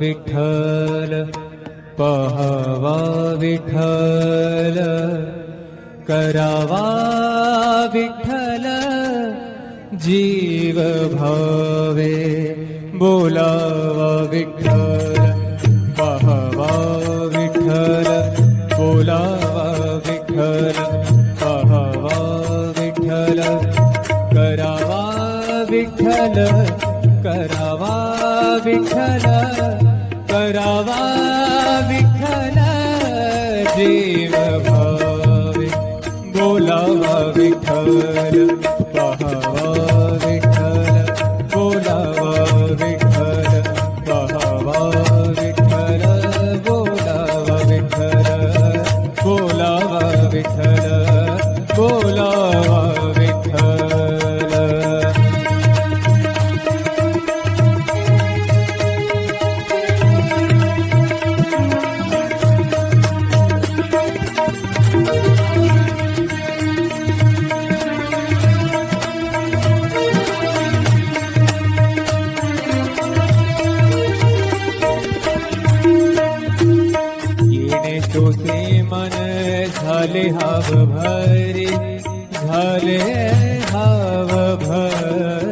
विठ्ठल बोलावा बोलावा विठ्ठल करावा विठ्ठल जीव भावे बोलावा विठ्ठल करावा हाव भरे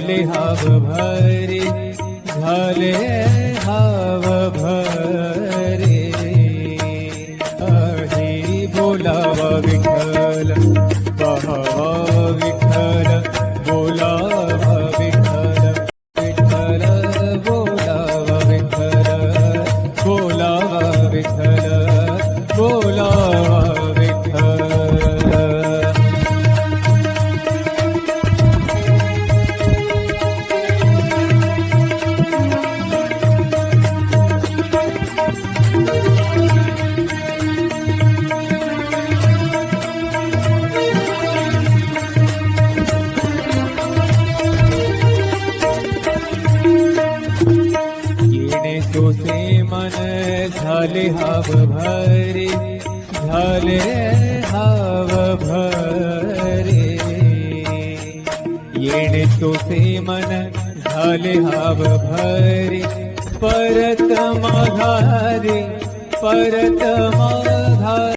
झाले हाव भरे झाले हाव भरे। झाले हाव भरे झाले हाव भरे. येणे तोसे मन झाले हाव भरे. परत माघारे परत माघारे